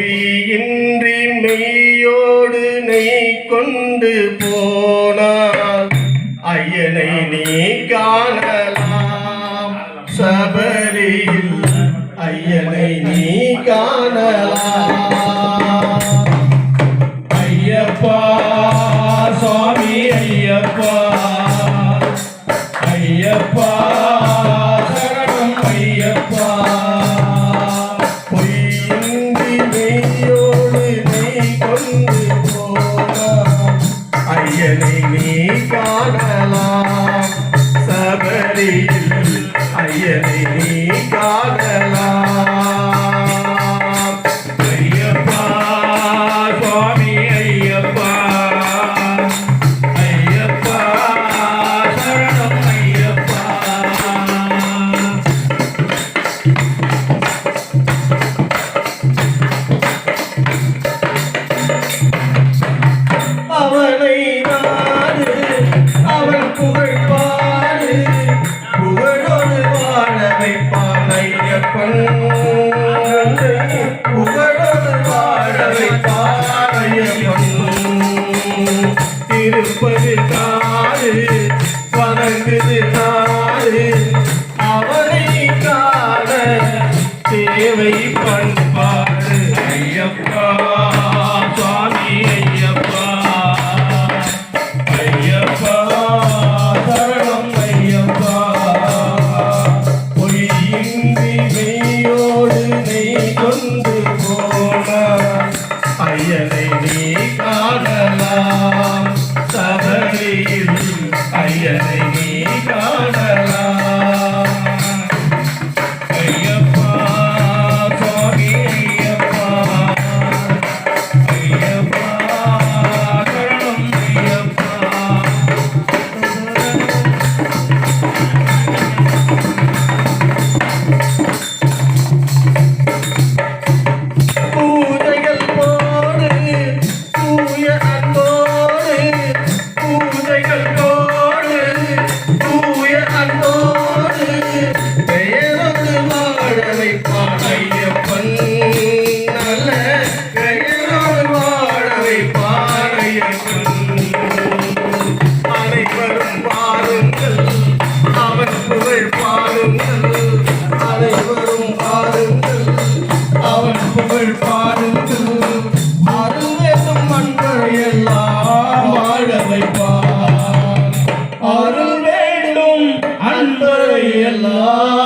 பொறியின்றி மெய்யோடு நெய் கொண்டு போனால் ஐயனை நீ காணலாம். சபரியில் ஐயனை நீ காணலாம். ஐயனை நீ காணலாம். சபரியில் ஐயனை நீ திருப்பதி நாடு. வணங்குது தேவை பண்பாடு ஐயப்பா. என்னை கொண்டு போனாய். ஐயனை நீ காணலாம். சபரியில் ஐயனை আল্লাহ